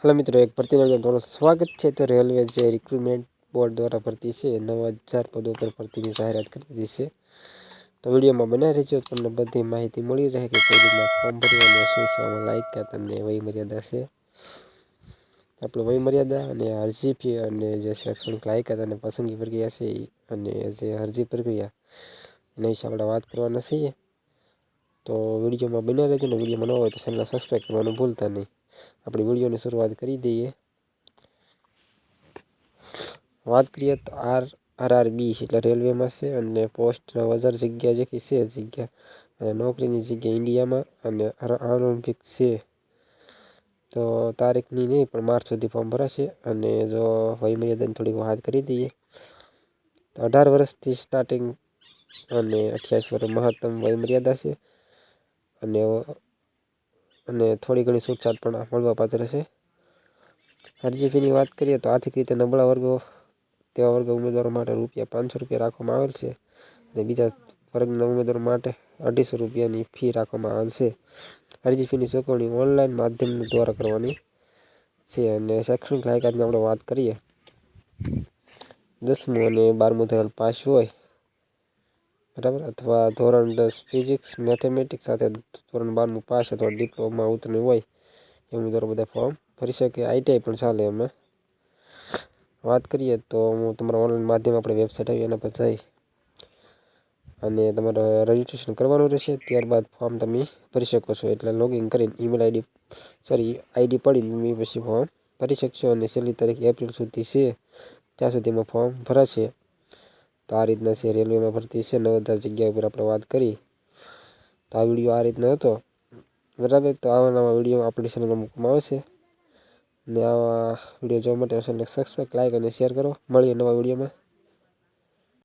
Hello મિત્રો, એક ભરતી નવજન તમારું સ્વાગત છે. તો રેલવે જે રિક્રુટમેન્ટ બોર્ડ દ્વારા ભરતી છે નવ હજાર પદો પર ભરતીની જાહેરાત કરી દીધી છે. તો વિડીયોમાં બનાવી રહેજો, તમને બધી માહિતી મળી રહે કે કઈ રીતના ફોર્મ ભરવાનું શું શું આમાં લાયક કે તમને વય મર્યાદા છે. આપણે વય મર્યાદા અને અરજી ફી અને જે શૈક્ષણિક લાયકાત અને પસંદગી પ્રક્રિયા છે અને જે અરજી પ્રક્રિયા, એના વિશે આપણે વાત કરવાના છીએ. તો વિડીયોમાં બન્યા રહેજો ને વિડીયોમાં ન હોય તો ચેનલ સબસ્ક્રાઈબ કરવાનું ભૂલતા નહીં. આપણે વિડીયોની શરૂઆત કરી દઈએ. વાત કરીએ તો આર, આરઆરબી એટલે રેલવેમાં છે અને પોસ્ટ નવ જગ્યા જગ્યા કે છે જગ્યા. અને નોકરીની જગ્યા ઇન્ડિયામાં અને આરંભિક છે. તો તારીખની નહીં, પણ માર્ચ સુધી ફોર્મ ભરાશે અને જો વયમર્યાદાની થોડીક વાત કરી દઈએ. તો અઢાર વર્ષથી સ્ટાર્ટિંગ અને અઠ્યાવીસ વર્ષ મહત્તમ વયમર્યાદા છે. અને અને થોડી ઘણી છૂટછાટ પણ મળવાપાત્ર છે. અરજી ફીની વાત કરીએ તો આર્થિક રીતે નબળા વર્ગો, તેવા વર્ગ ઉમેદવારો માટે રૂપિયા પાંચસો રૂપિયા રાખવામાં આવેલ છે અને બીજા વર્ગના ઉમેદવારો માટે અઢીસો રૂપિયાની ફી રાખવામાં આવેલ છે. અરજી ફીની ચૂકવણી ઓનલાઈન માધ્યમ દ્વારા કરવાની છે અને શૈક્ષણિક લાયકાતની આપણે વાત કરીએ. દસમું અને બારમું ધોરણ પાસ હોય બરાબર? અથવા ધોરણ દસ ફિઝિક્સ મેથેમેટિક્સ સાથે ધોરણ બારમું પાસ અથવા ડિપ્લોમા ઉત્તીર્ણ હોય એ ઉમેદવારો બધા ફોર્મ ભરી શકે. આઈટીઆઈ પણ ચાલે એમાં. વાત કરીએ તો હું તમારા ઓનલાઈન માધ્યમ આપણે વેબસાઇટ આવી, એના પર જઈ અને તમારે રજિસ્ટ્રેશન કરવાનું રહેશે. ત્યારબાદ ફોર્મ તમે ભરી શકો છો. એટલે લોગિન કરીને ઈમેલ આઈડી સોરી આઈડી પડીને તમે પછી ફોર્મ ભરી શકશો અને છેલ્લી તારીખ એપ્રિલ સુધી છે. ત્યાં સુધીમાં ફોર્મ ભરાશે. તો આ રીતના છે, રેલવેમાં ભરતી છે, નવ જગ્યા ઉપર આપણે વાત કરી. તો આ વીડિયો આ રીતનો હતો. બરાબર? તો આવા નવા વીડિયો આપણી ચેનલમાં મૂકવામાં આવશે. ને આવા વીડિયો જોવા માટે ચેનલને સબસ્ક્રાઈબ લાઈક અને શેર કરો. મળીએ નવા વિડીયોમાં.